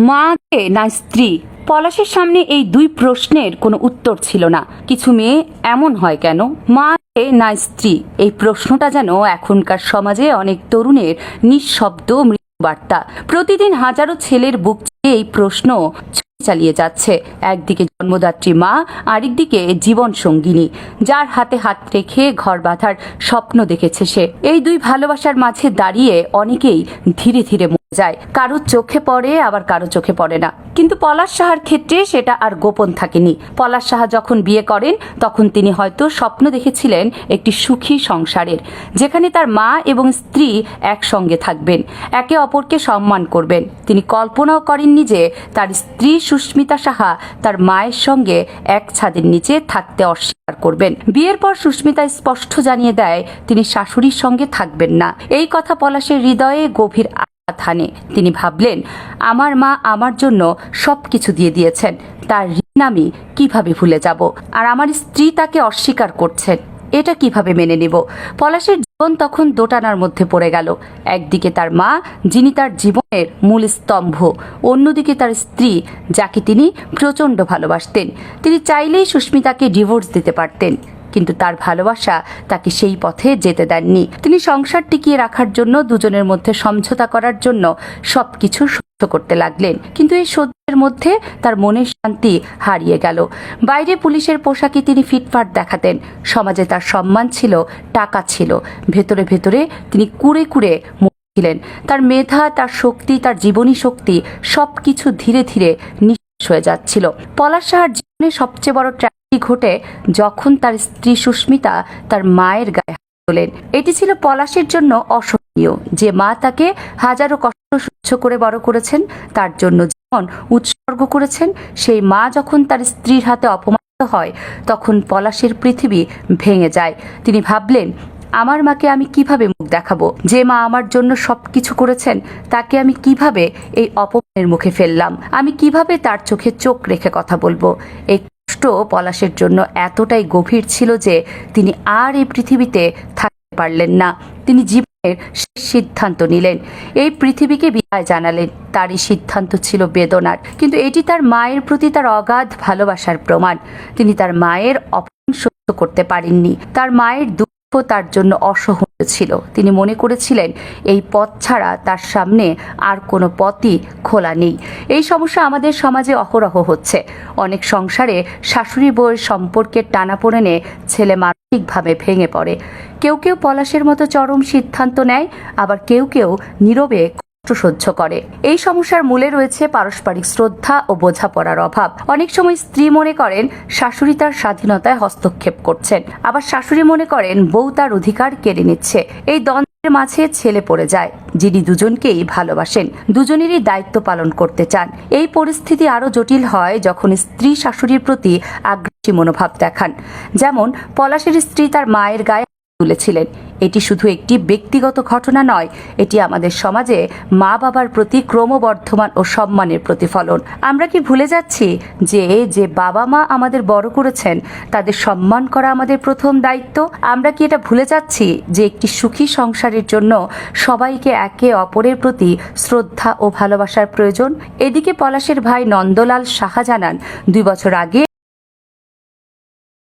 মাকে না স্ত্রী? পলাশের সামনে এই দুই প্রশ্নের কোনো উত্তর ছিল না। কিছু মেয়ে এমন হয় কেন? মাকে না স্ত্রী? এই প্রশ্নটা যেন এখনকার সমাজে অনেক তরুণের নিঃশব্দ মৃত্যুবার্তা। প্রতিদিন হাজারো ছেলের বুক এই প্রশ্ন চালিয়ে যাচ্ছে। একদিকে জন্মদাত্রী মা, আরেকদিকে জীবন সঙ্গিনী যার হাতে হাত রেখে ঘর বাঁধার স্বপ্ন দেখেছে সে। এই দুই ভালোবাসার মাঝে দাঁড়িয়ে অনেকেই ধীরে ধীরে যায়। কারও চোখে পড়ে, আবার কারও চোখে পড়ে না। কিন্তু পলাশ সাহার ক্ষেত্রে সেটা আর গোপন থাকেনি। পলাশ সাহা যখন বিয়ে করেন, তখন তিনি হয়তো স্বপ্ন দেখেছিলেন একটি সুখী সংসারের, যেখানে তার মা এবং স্ত্রী একসঙ্গে থাকবেন, একে অপরকে সম্মান করবেন। তিনি কল্পনাও করেননি যে তার স্ত্রী সুস্মিতা সাহা তার মায়ের সঙ্গে এক ছাদের নিচে থাকতে অস্বীকার করবেন। বিয়ের পর সুস্মিতা স্পষ্ট জানিয়ে দেয়, তিনি শাশুড়ির সঙ্গে থাকবেন না। এই কথা পলাশের হৃদয়ে গভীর হানে তিনি ভাবলেন, আমার মা আমার জন্য সব কিছু দিয়ে দিয়েছেন। তার ঋণ আমি কীভাবে ভুলে যাব? আর আমার স্ত্রী তাকে অস্বীকার করছেন। এটা কীভাবে মেনে নেব? পলাশের জীবন তখন দোটানার মধ্যে পড়ে গেল। একদিকে তার মা, যিনি তার জীবনের মূল স্তম্ভ। অন্যদিকে তার স্ত্রী, যাকে তিনি প্রচণ্ড ভালোবাসতেন। তিনি চাইলেই সুস্মিতাকে ডিভোর্স দিতে পারতেন। কিন্তু তার ভালোবাসা তাকে সেই পথে যেতে দেননি। তিনি সংসার টিকিয়ে রাখার জন্য দুজনের মধ্যে সমঝোতা করার জন্য সবকিছু করতে লাগলেন। কিন্তু এই সহ্যের মধ্যে তার মনের শান্তি হারিয়ে গেল। বাইরে পুলিশের পোশাকে তিনি ফিটফাট দেখাতেন। সমাজে তার সম্মান ছিল, টাকা ছিল। ভেতরে ভেতরে তিনি কুড়ে কুড়ে ছিলেন তার মেধা, তার শক্তি, তার জীবনী শক্তি সবকিছু ধীরে ধীরে নিঃশেষ হয়ে যাচ্ছিল। পলাশ সাহার জীবনে সবচেয়ে বড় ঘটে যখন তার স্ত্রী সুস্মিতা তার মায়ের গায়ে হাত তোলেন। এটি ছিল পলাশের জন্য অসহনীয়। যে মা তাকে হাজারো কষ্ট সহ্য করে বড় করেছেন, তার জন্য জীবন উৎসর্গ করেছেন, সেই মা যখন তার স্ত্রীর হাতে অপমানিত হয়, তখন পলাশের পৃথিবী ভেঙে যায়। তিনি ভাবলেন, আমার মাকে আমি কীভাবে মুখ দেখাবো? যে মা আমার জন্য সবকিছু করেছেন, তাকে আমি কীভাবে এই অপমানের মুখে ফেললাম? আমি কীভাবে তার চোখে চোখ রেখে কথা বলব? এই কষ্ট পলাশের জন্য এতটাই গভীর ছিল যে তিনি আর এই পৃথিবীতে থাকতে পারলেন না। তিনি জীবনের শেষ সিদ্ধান্ত নিলেন। এই পৃথিবীকে বিদায় জানালেন। তারই সিদ্ধান্ত ছিল বেদনার। কিন্তু এটি তার মায়ের প্রতি তার অগাধ ভালোবাসার প্রমাণ। তিনি তার মায়ের অপমান সহ্য করতে পারেননি। তার মায়ের তার জন্য অসহনীয় ছিল। তিনি মনে করেছিলেন, এই পথ ছাড়া তার সামনে আর কোনো পথই খোলা নেই। এই সমস্যা আমাদের সমাজে অহরহ হচ্ছে। অনেক সংসারে শাশুড়ি বউয়ের সম্পর্কের টানাপোড়েনে ছেলে মানসিকভাবে ভেঙে পড়ে। কেউ কেউ পলাশের মতো চরম সিদ্ধান্ত নেয়, আবার কেউ কেউ নীরবে সহ্য করে। এই সমস্যার মূলে রয়েছে পারস্পরিক শ্রদ্ধা ও বোঝাপড়ার অভাব। অনেক সময় স্ত্রী মনে করেন শাশুড়ি তার স্বাধীনতায় হস্তক্ষেপ করছেন। আবার শাশুড়ি মনে করেন বউ তার অধিকার কেড়ে নিচ্ছে। এই দ্বন্দ্বের মাঝে ছেলে পড়ে যায়। যিনি দুজনকেই ভালোবাসেন, দুজনেরই দায়িত্ব পালন করতে চান। এই পরিস্থিতি আরও জটিল হয় যখন স্ত্রী শাশুড়ির প্রতি আগ্রাসী মনোভাব দেখান। যেমন পলাশের স্ত্রী তার মায়ের গায়ে তুলেছিলেন। এটি শুধু একটি ব্যক্তিগত ঘটনা নয়, এটি আমাদের সমাজে মা বাবার প্রতি ক্রমবর্ধমান ও সম্মানের প্রতিফলন। আমরা কি ভুলে যাচ্ছি যে যে বাবা মা আমাদের বড় করেছেন, তাদের সম্মান করা আমাদের প্রথম দায়িত্ব? আমরা কি এটা ভুলে যাচ্ছি যে, একটি সুখী সংসারের জন্য সবাইকে একে অপরের প্রতি শ্রদ্ধা ও ভালোবাসার প্রয়োজন? এদিকে পলাশের ভাই নন্দলাল সাহা জানান, দুই বছর আগে